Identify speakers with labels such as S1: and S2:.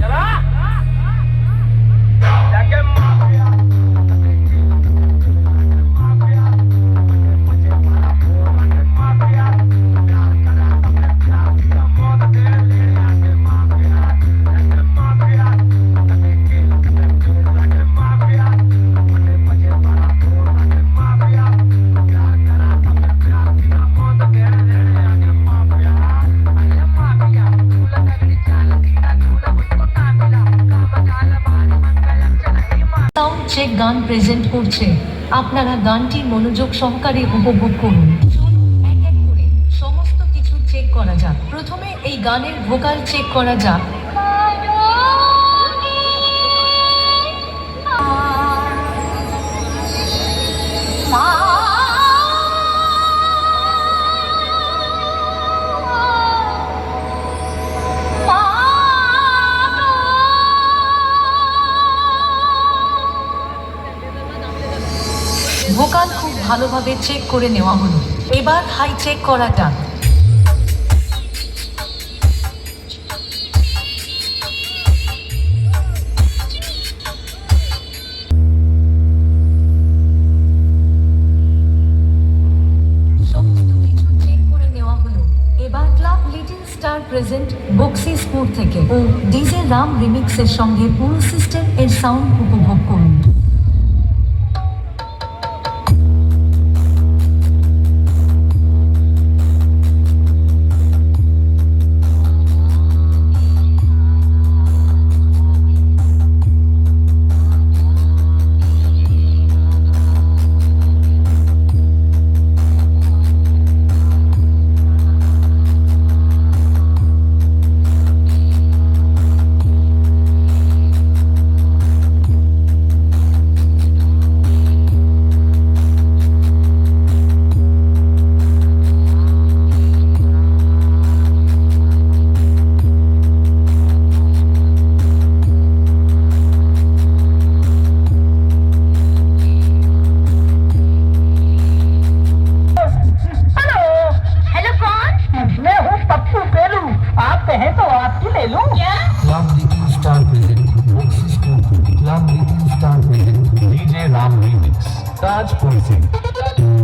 S1: Sound check গান present করছে। আপনারা গানটি মনোযোগ সহকারে উপভোগ করুন। সমস্ত কিছু চেক করা যাক। প্রথমে এই গানের ভোকাল চেক করা যাক। ভোকাল খুব ভালোভাবে চেক করে নেওয়া হলো। এবার হাই চেক করা যাক। প্রেজেন্ট বক্সিসপুর থেকে। ও ডিজে রাম রিমিক্সের সঙ্গে পুল সিস্টেম এর সাউন্ড
S2: है तो आपकी ले लूँ। क्या?
S3: Ram Riti star present mix school Ram star present DJ Ram remix Tajpur Singh